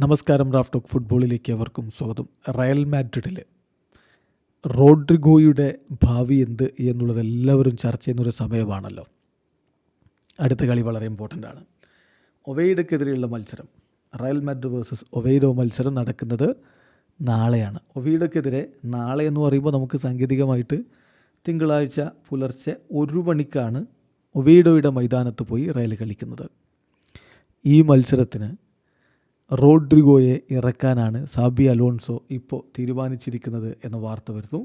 നമസ്കാരം Raf talk ഫുട്ബോളിലേക്ക് അവർക്കും സ്വാഗതം. റയൽ മാഡ്രിഡിൽ റോഡ്രിഗോയുടെ ഭാവി എന്ത് എന്നുള്ളത് എല്ലാവരും ചർച്ച ചെയ്യുന്നൊരു സമയമാണല്ലോ. അടുത്ത കളി വളരെ ഇമ്പോർട്ടന്റ് ആണ്. ഒവൈഡക്കെതിരെയുള്ള മത്സരം. റയൽ മാഡ്രിഡ് വേഴ്സസ് ഒവൈഡോ മത്സരം നടക്കുന്നത് നാളെയാണ്. ഒവൈഡക്കെതിരെ നാളെ എന്ന് പറയുമ്പോൾ നമുക്ക് സാങ്കേതികമായിട്ട് തിങ്കളാഴ്ച പുലർച്ചെ ഒരു മണിക്കാണ് ഒവൈഡോയുടെ മൈതാനത്ത് പോയി റയൽ കളിക്കുന്നത്. ഈ മത്സരത്തിന് റോഡ്രിഗോയെ ഇറക്കാനാണ് സാബി അലോൺസോ ഇപ്പോൾ തീരുമാനിച്ചിരിക്കുന്നത് എന്ന വാർത്ത വരുന്നു.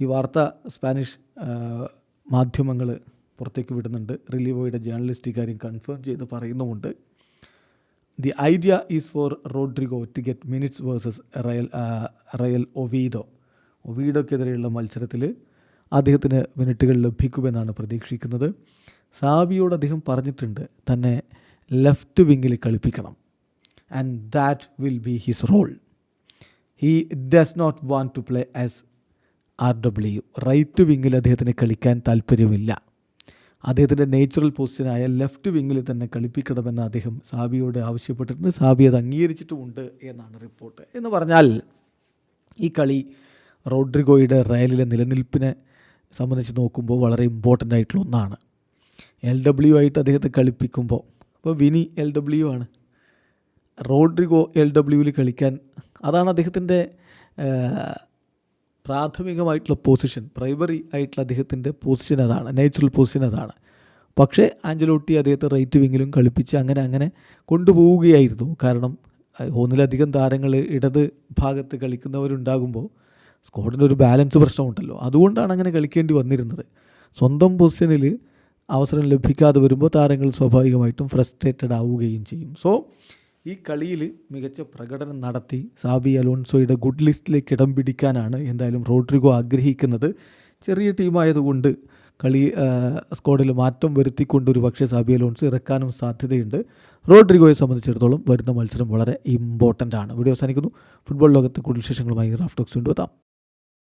ഈ വാർത്ത സ്പാനിഷ് മാധ്യമങ്ങൾ പുറത്തേക്ക് വിടുന്നുണ്ട്. റിലീവോയുടെ ജേർണലിസ്റ്റ് ഇക്കാര്യം കൺഫേം ചെയ്ത് പറയുന്നുമുണ്ട്. The idea is for Rodrigo to get minutes versus Real Real Oviedo. ഒവീഡോക്കെതിരെയുള്ള മത്സരത്തിൽ അദ്ദേഹത്തിന് മിനിറ്റുകൾ ലഭിക്കുമെന്നാണ് പ്രതീക്ഷിക്കുന്നത്. സാബിയോട് അദ്ദേഹം പറഞ്ഞിട്ടുണ്ട് തന്നെ ലെഫ്റ്റ് വിങ്ങിൽ കളിപ്പിക്കണം. And that will be his role. He does not want to play as R W right വിങ്ങിൽ അദ്ദേഹത്തിന് കളിക്കാൻ താല്പര്യമില്ല. അദ്ദേഹത്തിന്റെ നേച്ചുറൽ പൊസിഷനായ ലെഫ്റ്റ് വിങ്ങിൽ തന്നെ കളിപ്പിക്കണമെന്ന് അദ്ദേഹം സാബിയോട് ആവശ്യപ്പെട്ടിട്ടുണ്ട്. സാബി അത് അംഗീകരിച്ചിട്ടുമുണ്ട് എന്നാണ് റിപ്പോർട്ട് എന്ന് പറഞ്ഞാൽ ഈ കളി റോഡ്രിഗോയുടെ റയലിലെ നിലനിൽപ്പിനെ സംബന്ധിച്ച് നോക്കുമ്പോൾ വളരെ ഇമ്പോർട്ടന്റ് ആയിട്ടുള്ള ഒന്നാണ്. എൽ ഡബ്ല്യു ആയിട്ട് അദ്ദേഹത്തെ കളിപ്പിക്കുമ്പോൾ. അപ്പോൾ വിനി എൽ ഡബ്ല്യു ആണ്. റോഡ്രിഗോ എൽ ഡബ്ല്യുവിൽ കളിക്കാൻ അതാണ് അദ്ദേഹത്തിന്റെ പ്രാഥമികമായിട്ടുള്ള പൊസിഷൻ പ്രൈമറി ആയിട്ടുള്ള അദ്ദേഹത്തിന്റെ പൊസിഷൻ അതാണ്. നാച്ചുറൽ പൊസിഷൻ അതാണ്. പക്ഷേ ആഞ്ചലോട്ടി അദ്ദേഹത്തെ റൈറ്റ് വിങ്ങിലും കളിപ്പിച്ച് അങ്ങനെ അങ്ങനെ കൊണ്ടുപോവുകയായിരുന്നു. കാരണം ഒന്നിലധികം താരങ്ങൾ ഇടത് ഭാഗത്ത് കളിക്കുന്നവരുണ്ടാകുമ്പോൾ സ്കോഡിന്റെ ഒരു ബാലൻസ് പ്രശ്നമുണ്ടല്ലോ. അതുകൊണ്ടാണ് അങ്ങനെ കളിക്കേണ്ടി വന്നിരുന്നത്. സ്വന്തം പൊസിഷനിൽ അവസരം ലഭിക്കാതെ വരുമ്പോൾ താരങ്ങൾ സ്വാഭാവികമായിട്ടും ഫ്രസ്ട്രേറ്റഡ് ആവുകയും ചെയ്യും. സോ ഈ കളിയിൽ മികച്ച പ്രകടനം നടത്തി സാബി അലോൺസോയുടെ ഗുഡ് ലിസ്റ്റിലേക്ക് ഇടം പിടിക്കാനാണ് എന്തായാലും റോഡ്രിഗോ ആഗ്രഹിക്കുന്നത്. ചെറിയ ടീമായതുകൊണ്ട് കളി സ്ക്വാഡിൽ മാറ്റം വരുത്തിക്കൊണ്ട് ഒരു പക്ഷേ സാബി അലോൺസ് ഇറക്കാനും സാധ്യതയുണ്ട്. റോഡ്രിഗോയെ സംബന്ധിച്ചിടത്തോളം വരുന്ന മത്സരം വളരെ ഇമ്പോർട്ടന്റ് ആണ്. വീഡിയോ അവസാനിക്കുന്നു. ഫുട്ബോൾ ലോകത്തെ കൂടുതൽ വിശേഷങ്ങളുമായി റാഫ്റ്റോക്സ് കൊണ്ടുവെത്താം